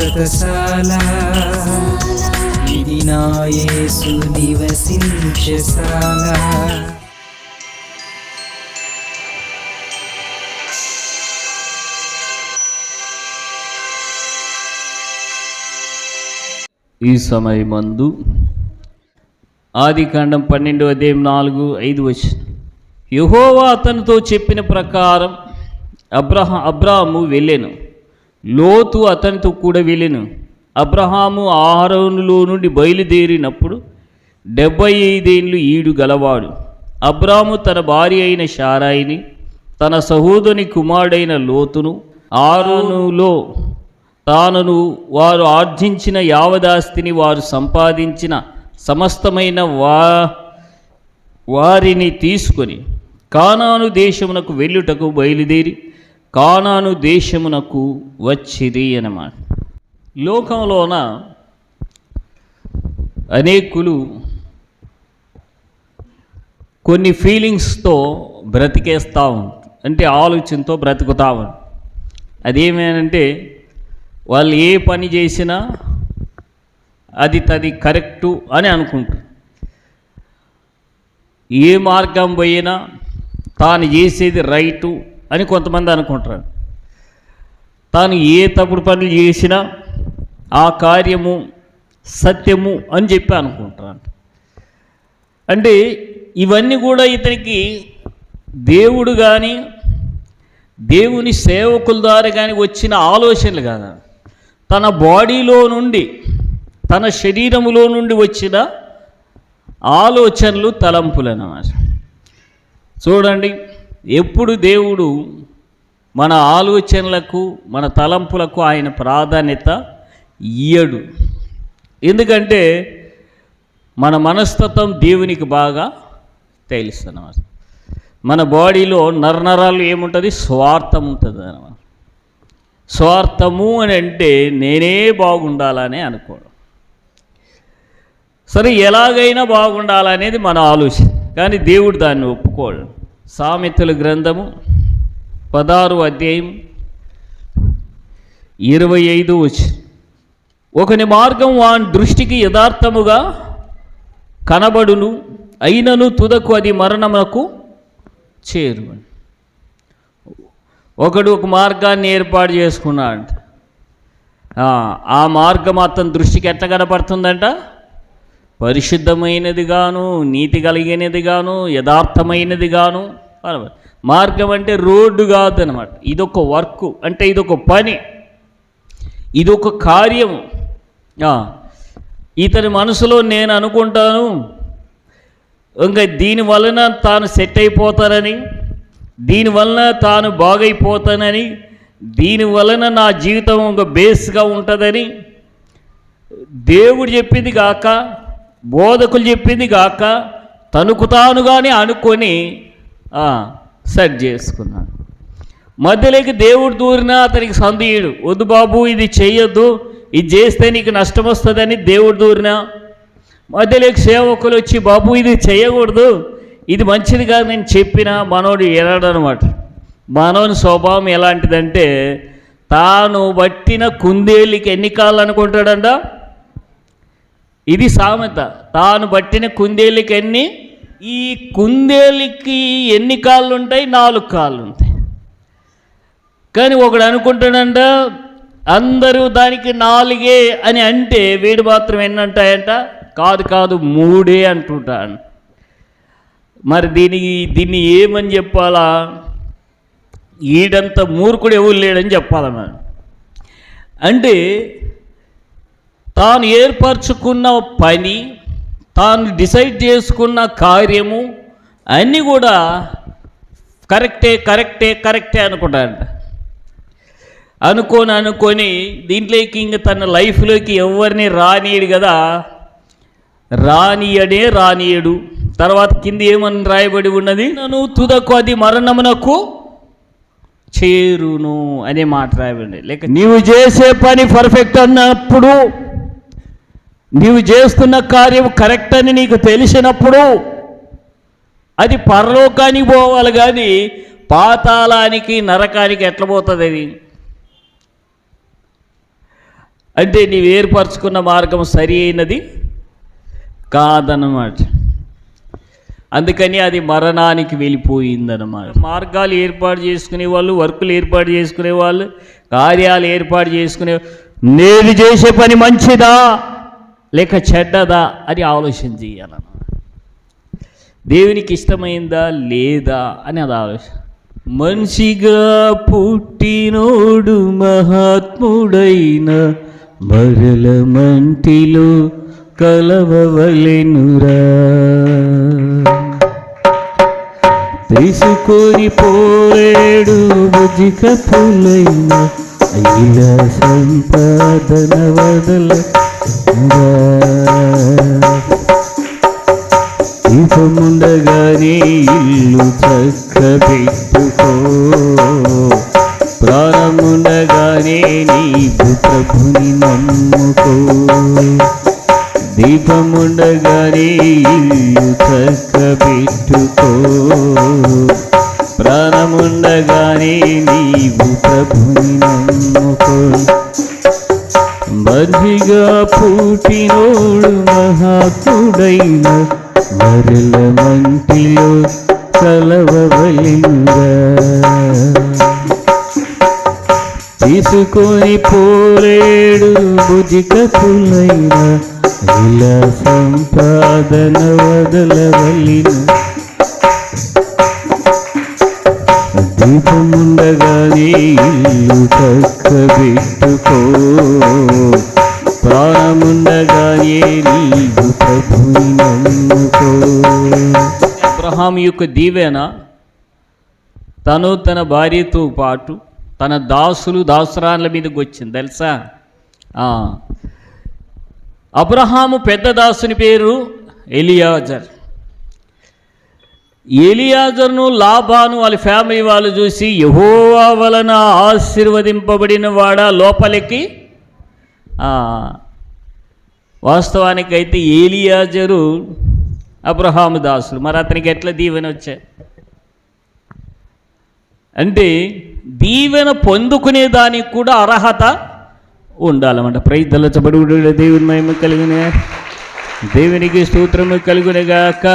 శాశ్వతశాల ఇది నా యేసు నివసించశాల ఈ సమయమందు ఆది కాండం పన్నెండు అదేం నాలుగు ఐదు వచ్చి యహోవా అతనితో చెప్పిన ప్రకారం అబ్రహ అబ్రాహము వెళ్ళాను. లోతు అతనితో కూడా వెళ్ళెను. అబ్రహాము ఆహారంలో నుండి బయలుదేరినప్పుడు డెబ్బై ఐదేళ్ళు ఈడు గలవాడు. అబ్రాము తన భార్య అయిన షారాయిని తన సహోదరుని కుమారుడైన లోతును ఆరునులో తాను వారు ఆర్జించిన యావదాస్తిని వారు సంపాదించిన సమస్తమైన వా వారిని తీసుకొని కానాను దేశమునకు వెళ్ళుటకు బయలుదేరి కానాను దేశమునకు వచ్చిది అన్నమాట. లోకంలోన అనేకులు కొన్ని ఫీలింగ్స్తో బ్రతికేస్తూ ఉంటారు అంటే ఆలోచనతో బ్రతుకుతా ఉంటారు అదేమేనంటే వాళ్ళు ఏ పని చేసినా అది తది కరెక్టు అని అనుకుంటారు. ఏ మార్గం పోయినా తాను చేసేది రైటు అని కొంతమంది అనుకుంటారు తాను ఏ తప్పుడు పనులు చేసినా ఆ కార్యము సత్యము అని చెప్పి అనుకుంటారు అంటే ఇవన్నీ కూడా ఇతనికి దేవుడు కానీ దేవుని సేవకుల ద్వారా కానీ వచ్చిన ఆలోచనలు కాదు. తన బాడీలో నుండి తన శరీరములో నుండి వచ్చిన ఆలోచనలు తలంపులు అన్నమాట చూడండి. ఎప్పుడు దేవుడు మన ఆలోచనలకు మన తలంపులకు ఆయన ప్రాధాన్యత ఇయ్యడు. ఎందుకంటే మన మనస్తత్వం దేవునికి బాగా తెలుస్తున్నమాట మన బాడీలో నరనరాలు ఏముంటుంది? స్వార్థం ఉంటుంది అన్నమాట. స్వార్థము అని అంటే నేనే బాగుండాలనే అనుకోవడం. సరే ఎలాగైనా బాగుండాలనేది మన ఆలోచన. కానీ దేవుడు దాన్ని ఒప్పుకోడు. సామెతల గ్రంథము పదహారు అధ్యాయం ఇరవై ఐదు వచ్చి ఒకని మార్గం వాని దృష్టికి యథార్థముగా కనబడును అయినను తుదకు అది మరణమునకు చేరు ఒకడు ఒక మార్గాన్ని ఏర్పాటు చేసుకున్నాడు ఆ మార్గం అతని దృష్టికి ఎట్లా కనపడుతుందంట? పరిశుద్ధమైనదిగాను నీతి కలిగినది యథార్థమైనదిగాను యథార్థమైనది మార్గం అంటే రోడ్డు కాదు అనమాట ఇదొక వర్క్ అంటే ఇదొక పని ఇదొక కార్యము. ఇతని మనసులో నేను అనుకుంటాను ఇంకా దీని వలన తాను సెట్ అయిపోతానని దీని వలన తాను బాగైపోతానని దీని వలన నా జీవితం ఒక బేస్గా ఉంటుందని దేవుడు చెప్పింది కాక బోధకులు చెప్పింది కాక తనకు తానుగానే అనుకొని సెట్ చేసుకున్నాడు. మధ్యలోకి దేవుడు దూరినా అతనికి సందేయుడు వద్దు బాబు ఇది చెయ్యొద్దు ఇది చేస్తే నీకు నష్టం వస్తుందని దేవుడు దూరినా. మధ్యలోకి సేవకులు వచ్చి బాబు ఇది చేయకూడదు ఇది మంచిది కాదు నేను చెప్పిన. మనోడు ఎలాడనమాట మనోని స్వభావం ఎలాంటిదంటే తాను పట్టిన కుందేలికి ఎన్ని కాళ్ళు అనుకుంటాడంట? ఇది సామెత. తాను పట్టిన కుందేలికి ఎన్ని? ఈ కుందేలికి ఎన్ని కాళ్ళు ఉంటాయి నాలుగు కాళ్ళు ఉంటాయి కానీ ఒకడు అనుకుంటాడంట అందరూ దానికి నాలుగే అని అంటే వీడు మాత్రం ఎన్ని అంటాయంట కాదు కాదు మూడే అంటుంటాను మరి దీనికి దీన్ని ఏమని చెప్పాలా? ఈడంత మూర్ఖుడు ఎవరు లేడని చెప్పాలన్నాను అంటే తాను ఏర్పరచుకున్న పని తాను డిసైడ్ చేసుకున్న కార్యము అన్నీ కూడా కరెక్టే కరెక్టే కరెక్టే అనుకుంటాడంట. అనుకొని అనుకొని దీంట్లోకి ఇంక తన లైఫ్లోకి ఎవరిని రానియడు కదా? రానియడే రానియడు. తర్వాత కింద ఏమని రాయబడి ఉన్నది? నన్ను తుదకు అది మరణమునకు చేరును అనే మాట రాయబడి లేక నీవు చేసే పని పర్ఫెక్ట్ అన్నప్పుడు నీవు చేస్తున్న కార్యం కరెక్ట్ అని నీకు తెలిసినప్పుడు అది పరలోకానికి పోవాలి కానీ పాతాళానికి నరకానికి ఎట్లా పోతుంది అది? అంటే నీవు ఏర్పరచుకున్న మార్గం సరి అయినది కాదన్నమాట. అందుకని అది మరణానికి వెళ్ళిపోయిందన్నమాట. మార్గాలు ఏర్పాటు చేసుకునే వాళ్ళు వర్కులు ఏర్పాటు చేసుకునే వాళ్ళు కార్యాలు ఏర్పాటు చేసుకునే నేను చేసే పని మంచిదా? లేక చెడ్డదా అని ఆలోచన చేయాలన్నమాట దేవునికి ఇష్టమైందా లేదా అని అది ఆలోచన. మనిషిగా పుట్టినోడు మహాత్ముడైన మరల మంటిలో కలవవలెనురా. తీసుకొని పోలేడు బుజిక పులైన ఇలా సంపాదన వదల దీపముండగానే ఇల్లు చక్క పెట్టుకో ప్రాణముండగానే నీవు ప్రభుని నమ్ముకో. దీపముండగానే ఇల్లు చక్క పెట్టుకో మరిగా పుట్టినోడు మహాత్ముడైన వరల మంటిలో కలవవలింగా. తీసుకొని పోలేడు బుజిక పులైన ఇలా సంపాదన వదలవలిన దీపముండగానే ఇల్లు చక్క పెట్టుకో నీవు అబ్రహాం యొక్క దీవెన తను తన భార్యతో పాటు తన దాసులు దాసురాళ్ళ మీదకి వచ్చింది తెలుసా? అబ్రహాము పెద్ద దాసుని పేరు ఎలియాజర్. ఎలియాజర్ను లాభాను వాళ్ళ ఫ్యామిలీ వాళ్ళు చూసి యహోవా వలన ఆశీర్వదింపబడిన వాడ లోపలికి? వాస్తవానికైతే ఏలియాజరు అబ్రహాము దాసులు. మరి అతనికి ఎట్లా దీవెన వచ్చాయి అంటే దీవెన పొందుకునే దానికి కూడా అర్హత ఉండాలన్నమాట. ప్రైద్దలచబడి దేవుని మహిమ కలిగిన దేవునికి స్తోత్రము కలుగునగాక.